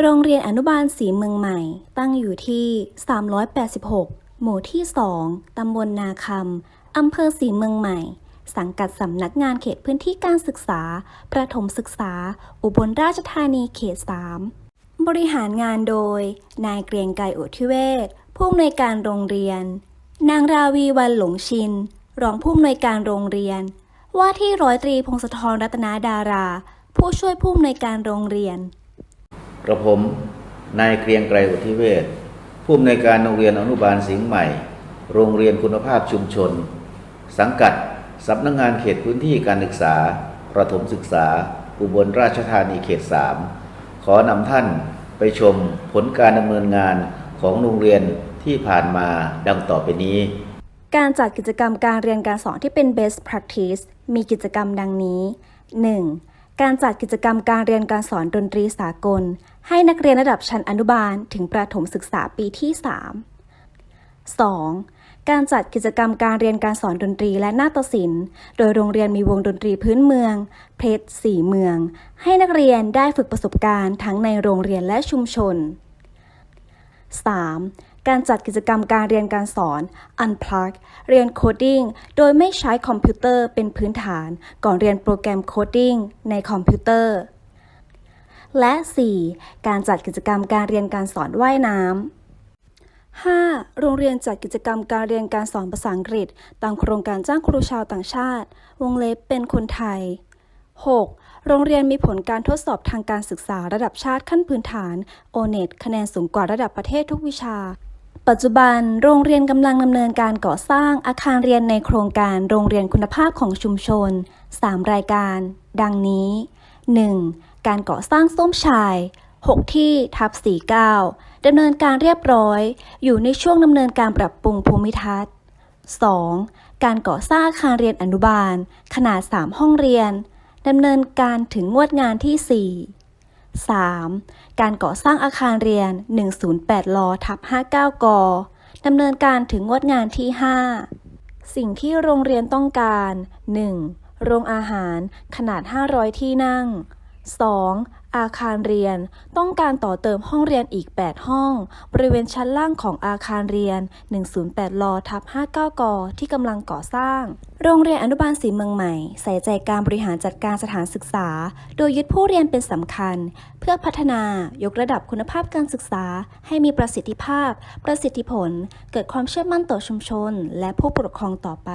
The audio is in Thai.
โรงเรียนอนุบาลศรีเมืองใหม่ ตั้งอยู่ที่ 386 หมู่ที่ 2 ตำบลนาคำ อำเภอศรีเมืองใหม่ สังกัดสำนักงานเขตพื้นที่การศึกษา ประถมศึกษา อุบลราชธานีเขต 3 บริหารงานโดย นายเกรียงไกรอุทิเวศผู้อำนวยการโรงเรียน นางราวีวันหลงชิน รองผู้อำนวยการโรงเรียน ว่าที่ร้อยตรีพงศธรรัตนาดารา ผู้ช่วยผู้อำนวยการโรงเรียน กระผมนายเกรียงไกรอุทิเวศผู้อำนวยการโรงเรียนอนุบาลสิงห์ใหม่ โรงเรียนคุณภาพชุมชน สังกัดสำนักงานเขตพื้นที่การศึกษา ประถมศึกษา อุบลราชธานีเขต 3 ขอนำท่านไปชมผลการดำเนินงานของโรงเรียนที่ผ่านมาดังต่อไปนี้ การจัดกิจกรรมการเรียนการสอนที่เป็น best practice มีกิจกรรมดังนี้ 1. การจัดกิจกรรมการเรียนการสอนดนตรีสากล ให้นักเรียนระดับชั้นอนุบาลถึงประถมศึกษาปีที่ 3 2. การจัดกิจกรรมการเรียนการสอนดนตรีและนาฏศิลป์ โดยโรงเรียนมีวงดนตรีพื้นเมือง เพชรสี่เมือง ให้นักเรียนได้ฝึกประสบการณ์ทั้งในโรงเรียนและชุมชน 3. การจัดกิจกรรมการเรียนการสอน Unplug เรียนโคดดิ้งโดยไม่ใช้คอมพิวเตอร์เป็นพื้นฐาน ก่อนเรียนโปรแกรมโคดดิ้งในคอมพิวเตอร์ และ 4. การจัดกิจกรรมการเรียนการสอนว่ายน้ำ 5. โรงเรียนจัดกิจกรรมการเรียนการสอนภาษาอังกฤษ ตามโครงการจ้างครูชาวต่างชาติ วงเล็บเป็นคนไทย 6. โรงเรียนมีผลการทดสอบทางการศึกษาระดับชาติขั้นพื้นฐาน o n e t คะแนนสูงกว่าระดับประเทศทุกวิชา ปัจจุบันโรงเรียนกำลังดำเนินการก่อสร้างอาคารเรียนในโครงการโรงเรียนคุณภาพของชุมชน 3 รายการ ดังนี้ 1. การก่อสร้างส้มชาย 6 ที่ทับ49ดำเนินการเรียบร้อย อยู่ในช่วงดำเนินการปรับปรุงภูมิทัศน์ 2. การก่อสร้างอาคารเรียนอนุบาล ขนาด 3 ห้องเรียนดำเนินการถึงงวดงานที่ 4 3. การก่อสร้างอาคารเรียน 108ลอทับ59 กดำเนินการถึงงวดงานที่ 5 สิ่งที่โรงเรียนต้องการ 1. โรงอาหารขนาด 500 ที่นั่ง 2. อาคารเรียน ต้องการต่อเติมห้องเรียนอีก 8 ห้อง บริเวณชั้นล่างของอาคารเรียน 108ลทับ59 กที่กำลังก่อสร้าง โรงเรียนอนุบาลศรีเมืองใหม่ ใส่ใจการบริหารจัดการสถานศึกษา โดยยึดผู้เรียนเป็นสำคัญ เพื่อพัฒนายกระดับคุณภาพการศึกษา ให้มีประสิทธิภาพ ประสิทธิผล เกิดความเชื่อมั่นต่อชุมชน และผู้ปกครองต่อไป